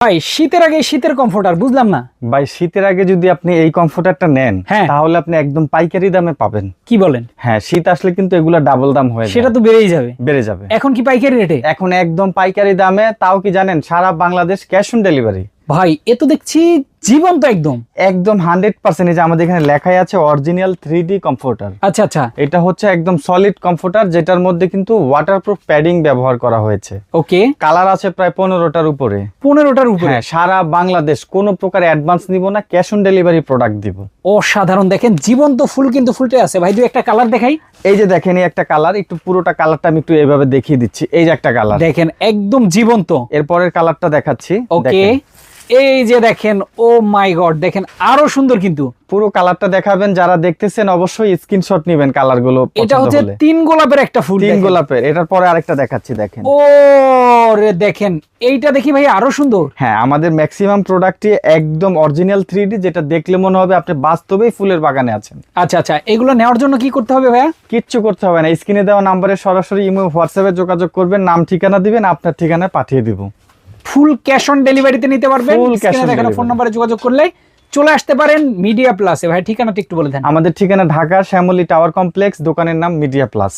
ভাই শীতের আগে শীতের কমফোর্টার বুঝলাম না। ভাই শীতের আগে যদি আপনি এই কমফোর্টারটা নেন হ্যাঁ। তাহলে আপনি একদম পাইকারি দামে পাবেন। কি বলেন? হ্যাঁ শীত আসলে কিন্তু এগুলা ডাবল দাম হয়ে সেটা তো বেড়েই যাবে। বেড়ে যাবে। এখন কি পাইকারি রেটে এখন একদম পাইকারি দামে তাও কি জানেন সারা বাংলাদেশ ক্যাশ অন ডেলিভারি ভাই এ তো দেখছি জীবন্ত একদম। একদম হান্ড্রেড পার্সেন্ট যে আমাদের এখানে লেখাই আছে অরিজিনাল থ্রি ডি কমফোর্টার। আচ্ছা আচ্ছা। এটা হচ্ছে একদম সলিড কমফোর্টার যেটার মধ্যে কিন্তু ওয়াটারপ্রুফ প্যাডিং ব্যবহার করা হয়েছে। ওকে কালার আছে প্রায় পনেরোটার উপরে। পনেরোটার উপরে? হ্যাঁ সারা বাংলাদেশ কোনো প্রকার অ্যাডভান্স নিব না ক্যাশ অন ডেলিভারি প্রোডাক্ট দিব। অসাধারণ দেখেন জীবন্ত ফুল কিন্তু ফুলটে আছে। ভাই দুই একটা কালার দেখাই। এই যে দেখেন এই একটা কালার একটু পুরোটা কালারটা আমি একটু এইভাবে দেখিয়ে দিচ্ছি। এই যে একটা কালার দেখেন একদম জীবন্ত। এরপরের কালারটা দেখাচ্ছি। ওকে। এই যে দেখেন ও মাই গড দেখেন আরও সুন্দর কিন্তু। পুরো কালারটা দেখাবেন যারা দেখতেছেন অবশ্যই স্ক্রিনশট নেবেন কালারগুলো এটা হচ্ছে তিন গোলাপের একটা ফুল তিন গোলাপের এটার পরে আরেকটা দেখাচ্ছি দেখেন। ও রে দেখেন এইটা দেখি ভাই আরও সুন্দর। হ্যাঁ আমাদের ম্যাক্সিমাম প্রোডাক্টই একদম অরিজিনাল থ্রি যেটা দেখলে মনে হবে আপনি বাস্তবেই ফুলের বাগানে আছেন। আচ্ছা আচ্ছা এগুলো নেওয়ার জন্য কি করতে হবে ভাইয়া? কিচ্ছু করতে হবে না স্ক্রিনে দেওয়া নাম্বারে সরাসরি ইমো হোয়াটসঅ্যাপে যোগাযোগ করবেন নাম ঠিকানা দিবেন আপনার ঠিকানায় পাঠিয়ে দিব। ফুল ক্যাশ অন ডেলিভারিতে নিতে পারবেন। ফোন নম্বরে যোগাযোগ করলে চলে আসতে পারেন মিডিয়া প্লাসে ভাই ঠিকানাটা একটু বলে দেন। আমাদের ঠিকানা ঢাকা শ্যামলী টাওয়ার কমপ্লেক্স দোকানের নাম মিডিয়া প্লাস